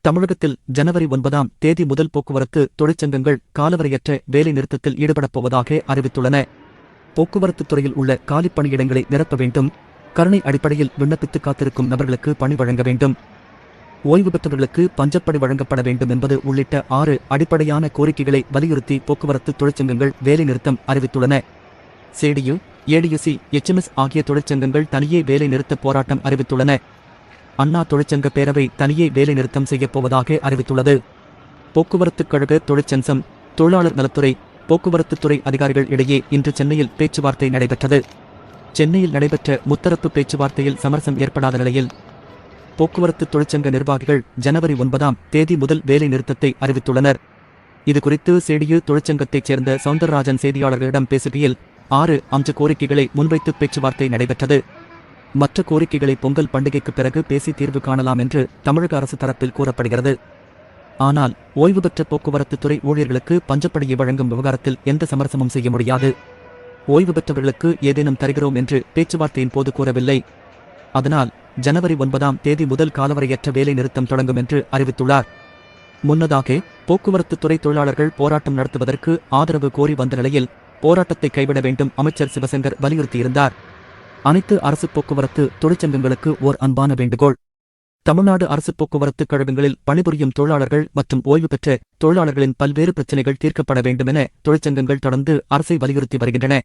தமிழகத்தில் ஜனவரி ஒன்பதாம் தேதி முதல் போக்குவரத்து தொழிற்சங்கங்கள் காலவரையற்ற வேலை நிறுத்தத்தில் ஈடுபடப் போவதாக அறிவித்துள்ளன. போக்குவரத்து துறையில் உள்ள காலி பணியிடங்களை நிரப்ப வேண்டும். கருணை அடிப்படையில் விண்ணப்பித்து காத்திருக்கும் நபர்களுக்கு பணி வழங்க வேண்டும். ஓய்வு பெற்றவர்களுக்கு பஞ்சப்பணி வழங்கப்பட வேண்டும் என்பது உள்ளிட்ட ஆறு அடிப்படையான கோரிக்கைகளை வலியுறுத்தி போக்குவரத்து தொழிற்சங்கங்கள் வேலைநிறுத்தம் அறிவித்துள்ளன. சேடியு ஏடியுசி எச்எம்எஸ் ஆகிய தொழிற்சங்கங்கள் தனியே வேலை நிறுத்த போராட்டம் அறிவித்துள்ளன. அண்ணா தொழிற்சங்க பேரவை தனியே வேலை நிறுத்தம் செய்யப் போவதாக அறிவித்துள்ளது. போக்குவரத்துக் கழக தொழிற்சங்கம் தொழிலாளர் நலத்துறை போக்குவரத்துத் துறை அதிகாரிகள் இடையே இன்று சென்னையில் பேச்சுவார்த்தை நடைபெற்றது. சென்னையில் நடைபெற்ற முத்தரப்பு பேச்சுவார்த்தையில் சமரசம் ஏற்படாத நிலையில் போக்குவரத்து தொழிற்சங்க நிர்வாகிகள் ஜனவரி ஒன்பதாம் தேதி முதல் வேலை நிறுத்தத்தை அறிவித்துள்ளனர். இதுகுறித்து சேடியு தொழிற்சங்கத்தைச் சேர்ந்த சவுந்தரராஜன் செய்தியாளர்களிடம் பேசுகையில் ஆறு அஞ்சு கோரிக்கைகளை முன்வைத்து பேச்சுவார்த்தை நடைபெற்றது. மற்ற கோரிக்கைகளை பொங்கல் பண்டிகைக்கு பிறகு பேசி தீர்வு காணலாம் என்று தமிழக அரசு தரப்பில் கூறப்படுகிறது. ஆனால் ஓய்வு பெற்ற போக்குவரத்து துறை ஊழியர்களுக்கு பஞ்சப்படையை வழங்கும் விவகாரத்தில் எந்த சமரசமும் செய்ய முடியாது. ஓய்வு பெற்றவர்களுக்கு ஏதேனும் தருகிறோம் என்று பேச்சுவார்த்தையின் போது கூறவில்லை. அதனால் ஜனவரி ஒன்பதாம் தேதி முதல் காலவரையற்ற வேலை நிறுத்தம் தொடங்கும் என்று அறிவித்துள்ளார். முன்னதாக போக்குவரத்து துறை தொழிலாளர்கள் போராட்டம் நடத்துவதற்கு ஆதரவு கோரி வந்த நிலையில் போராட்டத்தை கைவிட வேண்டும் அமைச்சர் சிவசங்கர் வலியுறுத்தியிருந்தார். அனைத்து அரசு போக்குவரத்து தொழிற்சங்கங்களுக்கு ஓர் அன்பான வேண்டுகோள். தமிழ்நாடு அரசு போக்குவரத்து கழகங்களில் பணிபுரியும் தொழிலாளர்கள் மற்றும் ஓய்வு பெற்ற தொழிலாளர்களின் பல்வேறு பிரச்சினைகள் தீர்க்கப்பட வேண்டுமென தொழிற்சங்கங்கள் தொடர்ந்து அரசை வலியுறுத்தி வருகின்றன.